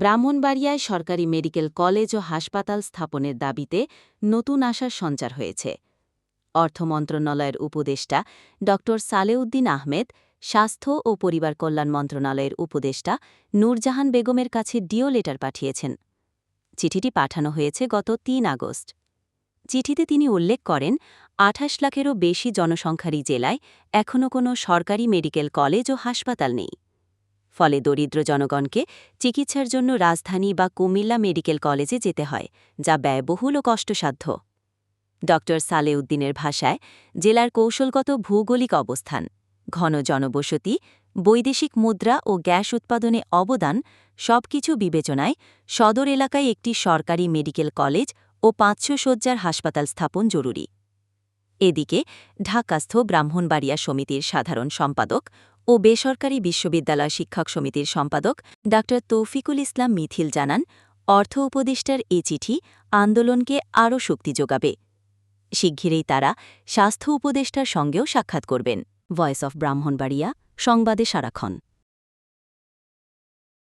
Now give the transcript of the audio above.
ব্রাহ্মণবাড়িয়ায় সরকারি medical college ও হাসপাতাল স্থাপনের দাবিতে নতুন আশার সঞ্চার হয়েছে। অর্থ মন্ত্রণালয়ের উপদেষ্টা ড সালেউদ্দিন আহমেদ, স্বাস্থ্য ও পরিবার কল্যাণ মন্ত্রণালয়ের উপদেষ্টা নূরজাহান বেগমের কাছে ডিও লেটার পাঠিয়েছেন। চিঠিটি পাঠানো হয়েছে গত তিন আগস্ট। চিঠিতে তিনি উল্লেখ করেন, আঠাশ লাখেরও বেশি জনসংখ্যার এই জেলায় এখনও কোনো সরকারি মেডিকেল কলেজ ও হাসপাতাল নেই। ফলে দরিদ্র জনগণকে চিকিৎসার জন্য রাজধানী বা কুমিল্লা মেডিকেল কলেজে যেতে হয়, যা ব্যয়বহুল ও কষ্টসাধ্য। ড. সালেউদ্দিনের ভাষায়, জেলার কৌশলগত ভৌগোলিক অবস্থান, ঘন জনবসতি, বৈদেশিক মুদ্রা ও গ্যাস উৎপাদনে অবদান সবকিছু বিবেচনায় সদর এলাকায় একটি সরকারি মেডিকেল কলেজ ও পাঁচশো শয্যার হাসপাতাল স্থাপন জরুরি। এদিকে ঢাকাস্থ ব্রাহ্মণবাড়িয়া সমিতির সাধারণ সম্পাদক ও বেসরকারি বিশ্ববিদ্যালয় শিক্ষক সমিতির সম্পাদক ডা তৌফিকুল ইসলাম মিথিল জানান, অর্থ উপদেষ্টার এ চিঠি আন্দোলনকে আরও শক্তি যোগাবে। শিগগিরই তারা স্বাস্থ্য উপদেষ্টার সঙ্গেও সাক্ষাৎ করবেন। ভয়েস অব ব্রাহ্মণবাড়িয়া, সংবাদে সারাক্ষণ।